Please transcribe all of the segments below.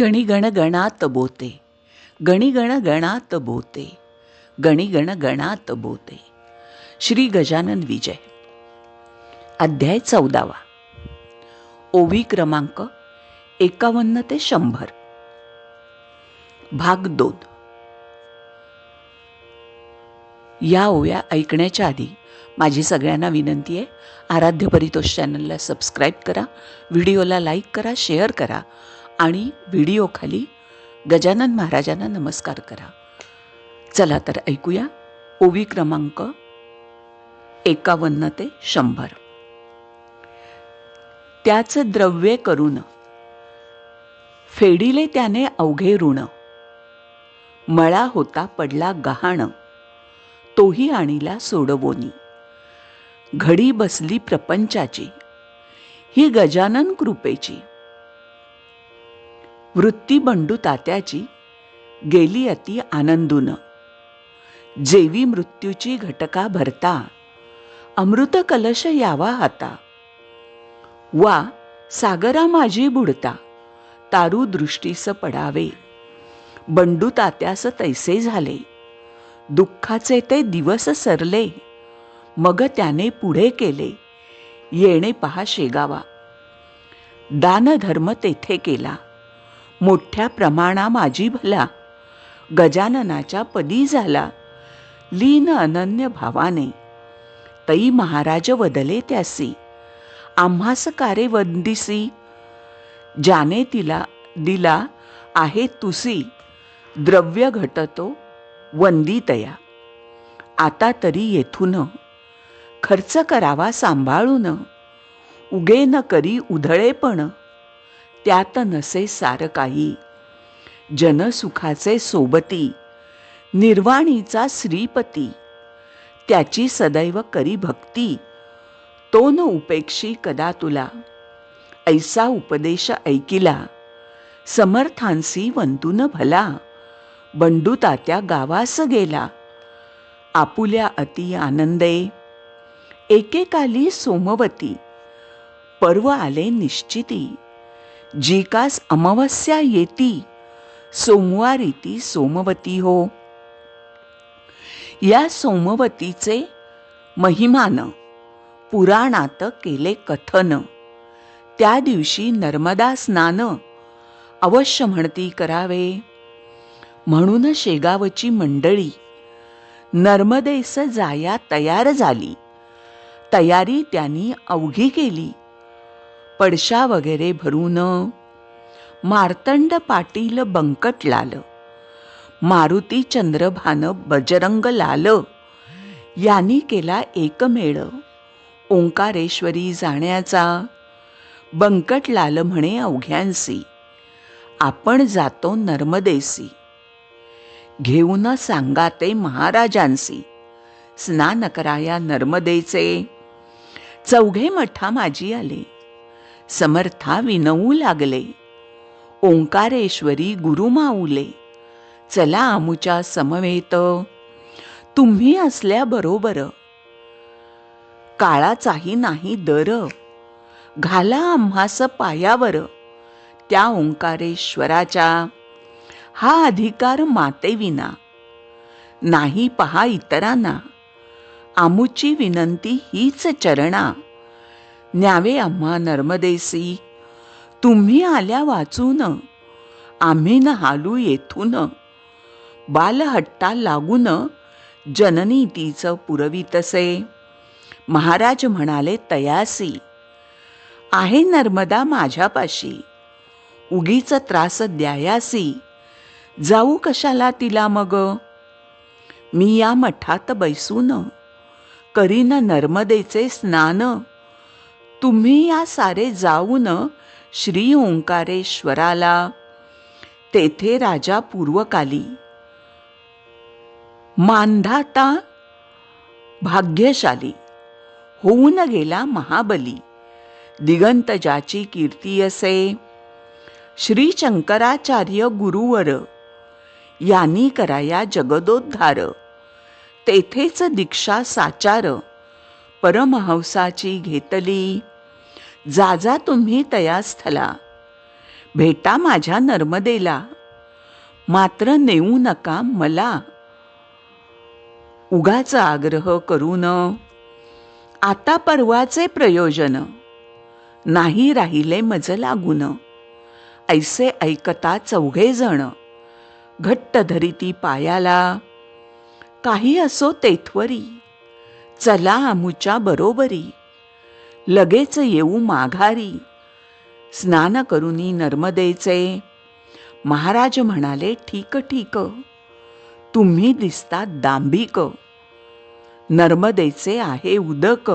गणिगण गणात बोते. गणिगण गणात बोते. गणिगण गणात बोते. श्री गजानन विजय. अध्याय चौदावा. ओवी क्रमांक एकावन्न ते शंभर. भाग दोन. या ओव्या ऐकण्याच्या आधी माझी सगळ्यांना विनंती आहे आराध्य परितोष चॅनलला सबस्क्राईब करा व्हिडिओला लाईक करा शेअर करा आणि व्हिडिओखाली गजानन महाराजांना नमस्कार करा. चला तर ऐकूया ओवी क्रमांक एकावन्न ते शंभर. त्याचं द्रव्य करून फेडिले त्याने अवघे ऋण. मळा होता पडला गहाण. तोही आणीला सोडवोनी. घडी बसली प्रपंचाची. ही गजानन कृपेची. वृत्ती बंडू तात्याची गेली अति आनंदून. जेवी मृत्यूची घटका भरता अमृत कलश यावा हाता वा सागरा माझी बुडता तारू दृष्टीस पडावे. बंडू तात्यास तैसे झाले दुःखाचे ते दिवस सरले मग त्याने पुढे केले येणे पहा शेगावा. दानधर्म तेथे केला. मोठ्या प्रमाणा माझी भला. गजाननाच्या पदी झाला. लीन अनन्य भावाने. तई महाराज वदले त्यासी आम्हास कारे वंदिसी. ज्याने तिला दिला आहे तुसी द्रव्य घटतो वंदितया. आता तरी येथून खर्च करावा सांभाळून. उगे न करी उधळेपण त्यात नसे सार काही. जनसुखाचे सोबती निर्वाणीचा श्रीपती. त्याची सदैव करी भक्ती तो न उपेक्षी कदा तुला. ऐसा उपदेश ऐकिला समर्थांसी वंतून भला. बंडू तात्या गावास गेला. आपुल्या अति आनंदे एकेकाली सोमवती. पर्व आले निश्चिती. जी कास अमावस्या येती सोमवारी ती सोमवती हो. या सोमवतीचे महिमान पुराणात केले कथन. त्या दिवशी नर्मदा स्नान अवश्य म्हणती करावे. म्हणून शेगावची मंडळी नर्मदेस जाया तयार झाली. तयारी त्यांनी अवघी केली. पडशा वगैरे भरून मार्तंड पाटील बंकटलाल मारुती चंद्रभान बजरंग लाल यांनी केला एकमेळ ओंकारेश्वरी जाण्याचा. बंकटलाल म्हणे अवघ्यांसी आपण जातो नर्मदेसी. घेऊन सांगा ते महाराजांसी स्नान कराया नर्मदेचे. चौघे मठा माझी आले. समर्था विनवू लागले. ओंकारेश्वरी गुरुमाऊले चला आमुच्या समवेत. तुम्ही असल्याबरोबर काळाचाही नाही दर. घाला आम्हास पायावर. त्या ओंकारेश्वराच्या हा अधिकार मातेविना नाही पहा इतरांना. आमुची विनंती हीच चरणा. न्यावे आम्हा नर्मदेसी तुम्ही आल्या वाचून. आम्ही न हालू येथून. बालहट्टा लागून. जननी तिचं पुरवितसे. महाराज म्हणाले तयासी. आहे नर्मदा माझ्यापाशी. उगीच त्रास द्यायासी. जाऊ कशाला तिला मग? मी या मठात बैसून. करीन नर्मदेचे स्नान. तुम्ही या सारे जाऊन श्री ओंकारेश्वराला तेथे राजा पूर्वकाली. मांधाता भाग्यशाली होऊन गेला महाबली. दिगंत ज्याची कीर्ती असे. श्री शंकराचार्य गुरुवर यांनी कराया जगदोद्धार. तेथेच दीक्षा साचार परमहंसाची घेतली. जा जा तुम्ही तया स्थला. भेटा माझ्या नर्मदेला. मात्र नेऊ नका मला. उगाच आग्रह करू न आता पर्वाचे प्रयोजन. नाही राहिले मज लागून. ऐसे ऐकता चौघे जण. घट्ट धरिती पायाला. काही असो तेथवरी. चला आमुच्या बरोबरी. लगेच येऊ माघारी. स्नान करुनी नर्मदेचे. महाराज म्हणाले ठीक ठीक. तुम्ही दिसता दांभिक. नर्मदेचे आहे उदक.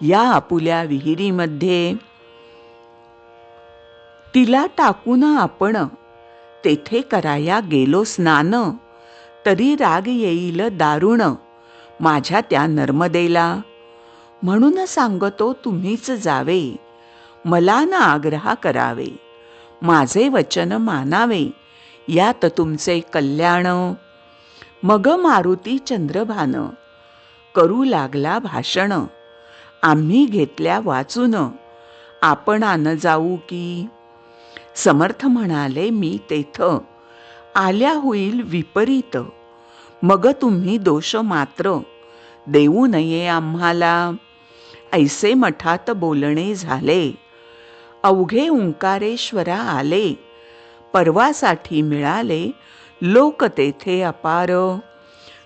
या आपुल्या विहिरीमध्ये. तिला टाकून आपण तेथे कराया गेलो स्नान. तरी राग येईल दारुण. माझ्या त्या नर्मदेला म्हणून सांगतो तुम्हीच जावे. मला ना आग्रह करावे. माझे वचन मानावे. यात तुमचे कल्याण. मग मारुती चंद्रभान करू लागला भाषण. आम्ही घेतल्या वाचून. आपण आन जाऊ की. समर्थ म्हणाले मी तेथ. आल्या होईल विपरीत. मग तुम्ही दोष मात्र. देऊ नये आम्हाला. ऐसे मठात बोलणे झाले. अवघे ओंकारेश्वरा आले. परवासाठी मिळाले लोक तेथे अपार.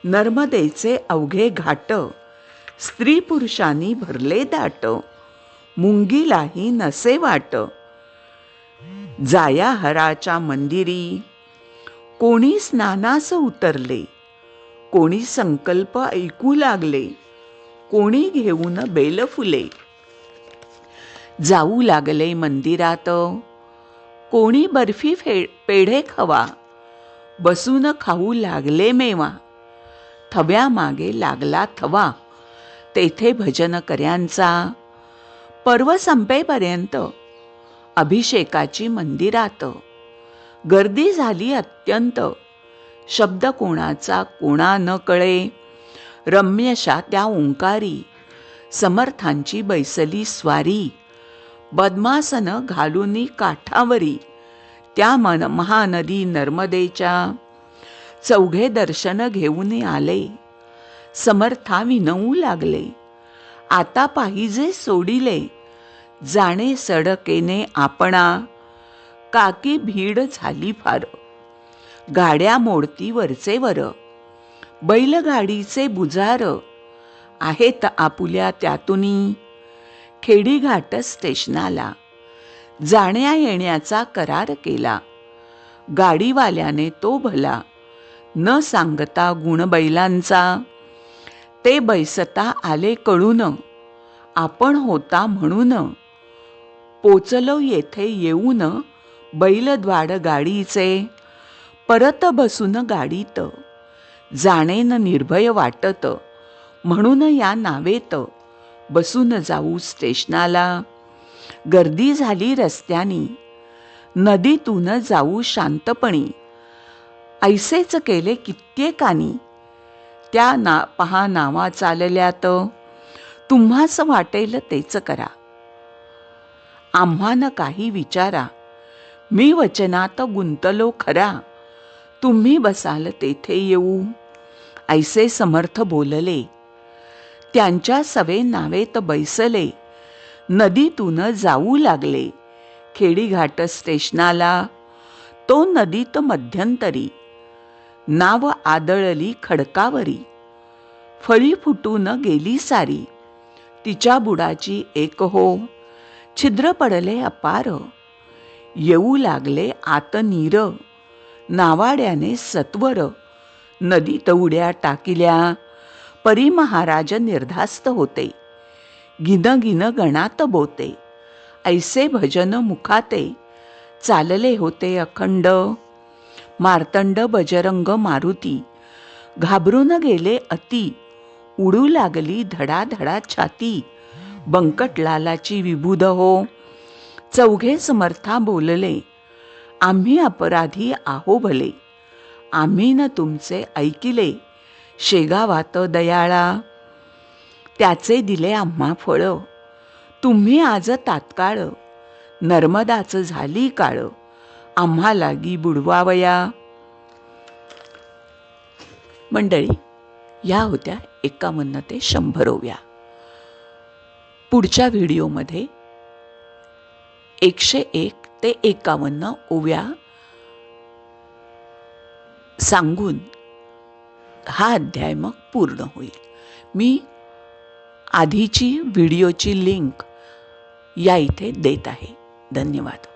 नर्मदेचे अवघे घाट. स्त्री पुरुषांनी भरले दाट. मुंगीलाही नसे वाट. जाया हराच्या मंदिरी. कोणी स्नानास उतरले. कोणी संकल्प ऐकू लागले. कोणी घेऊन बेल फुले जाऊ लागले मंदिरात. कोणी बर्फी फे पेढे खवा. बसून खाऊ लागले मेवा. थव्यामागे लागला थवा. तेथे भजन कर्यांचा. पर्व संपेपर्यंत अभिषेकाची मंदिरात. गर्दी झाली अत्यंत. शब्द कोणाचा कोणा न कळे. रम्यशा त्या ओंकारी समर्थांची बैसली स्वारी बदमासन घालूनी काठावरी त्या मन महानदी नर्मदेच्या चौघे दर्शन घेऊन आले. समर्था विनवू लागले. आता पाहिजे सोडिले. जाणे सडकेने आपणा. काकी भीड झाली फार. गाड्या मोडती वरचे वर बैलगाडीचे बुजार आहेत आपुल्या त्यातून. खेडीघाट स्टेशनाला जाण्या येण्याचा करार केला. गाडीवाल्याने तो भला न सांगता गुणबैलांचा ते बैसता आले कळून आपण होता म्हणून. पोचलो येथे येऊन बैलद्वाड गाडीचे परत बसून गाडीत. जाणेन निर्भय वाटत. म्हणून या नावेत. बसून जाऊ स्टेशनाला. गर्दी झाली रस्त्यानी. नदीतून जाऊ शांतपणी. ऐसेच केले कित्येकानी. त्या ना पहा नावा चालल्यात. तुम्हास वाटेल तेच करा. आम्हान काही विचारा. मी वचनात गुंतलो खरा. तुम्ही बसाल तेथे येऊ. ऐसे समर्थ बोलले. त्यांच्या सवे नावेत बैसले. नदीतून जाऊ लागले. खेडीघाट स्टेशनाला तो नदीत मध्यंतरी. नाव आदळली खडकावरी. फळी फुटून गेली सारी. तिच्या बुडाची एक हो. छिद्र पडले अपार. येऊ लागले आत नीर. नावाड्याने सत्वर. नदीत उड्या टाकिल्या. परी महाराज निर्धास्त होते. गिन गिन गणात बोते. ऐसे भजन मुखाते. चालले होते अखंड. मार्तंड बजरंग मारुती. घाबरून गेले अति. उडू लागली धडाधडा छाती. बंकटलालाची विभुद हो. चौघे समर्था बोलले. आम्ही अपराधी आहो भले आम्ही न तुमचे ऐकिले. शेगावात दयाळा. त्याचे दिले आम्हा फळ. तुम्ही आज तात्काळ. नर्मदाचं झाली काळं. आम्हा लागी बुडवावया. मंडळी या होत्या एकावन्न ते शंभरोव्या. पुढच्या व्हिडिओमध्ये एकशे एक ते एकावन्न ओव्या सांगून हा अध्याय मग पूर्ण होईल. मी आधीची व्हिडिओची लिंक या इथे देत आहे. धन्यवाद.